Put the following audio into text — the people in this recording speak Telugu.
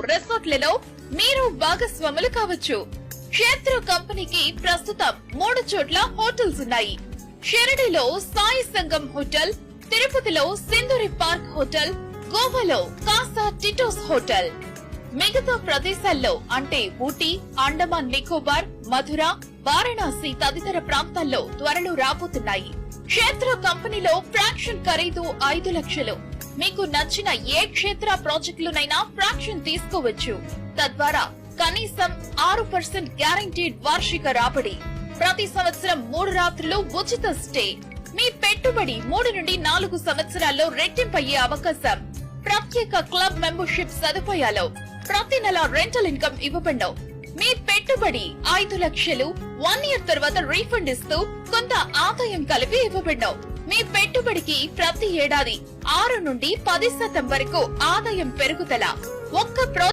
రిసార్ట్లలో మీరు భాగస్వాములు కావచ్చు. క్షేత్ర కంపెనీకి ప్రస్తుతం మూడు చోట్ల హోటల్స్ ఉన్నాయి. షిరడిలో సాయి సంగం హోటల్ తిరుపతిలో సింధూరి పార్క్ హోటల్ గోవాలో కాసా టిటోస్ హోటల్. మిగతా ప్రదేశాల్లో అంటే ఊటీ అండమాన్ నికోబార్ మధుర వారణాసి తదితర ప్రాంతాల్లో త్వరలో రాబోతున్నాయి. క్షేత్ర కంపెనీలో ఫ్రాక్షన్ ఖరీదు ఐదు లక్షలు. మీకు నచ్చిన ఏ క్షేత్ర ప్రాజెక్టులనైనా ఫ్రాక్షన్ తీసుకోవచ్చు. తద్వారా కనీసం ఆరు పర్సెంట్ గ్యారంటీడ్ వార్షిక రాబడి ప్రతి సంవత్సరం మూడు రాత్రులు ఉచిత స్టే మీ పెట్టుబడి మూడు నుండి నాలుగు సంవత్సరాల్లో రెట్టింపయ్యే అవకాశం. ప్రత్యేక క్లబ్ మెంబర్షిప్ సదుపాయాలు ప్రతి నెల రెంటల్ ఇన్కమ్ ఇవ్వబడను మీ పెట్టుబడి ఐదు లక్షలు వన్ ఇయర్ తర్వాత రీఫండ్ ఇస్తూ కొంత ఆదాయం కలిపి ఇవ్వబడను మీ పెట్టుబడికి ప్రతి ఏడాది ఆరు నుండి పది శాతం వరకు ఆదాయం పెరుగుదల. ఒక్క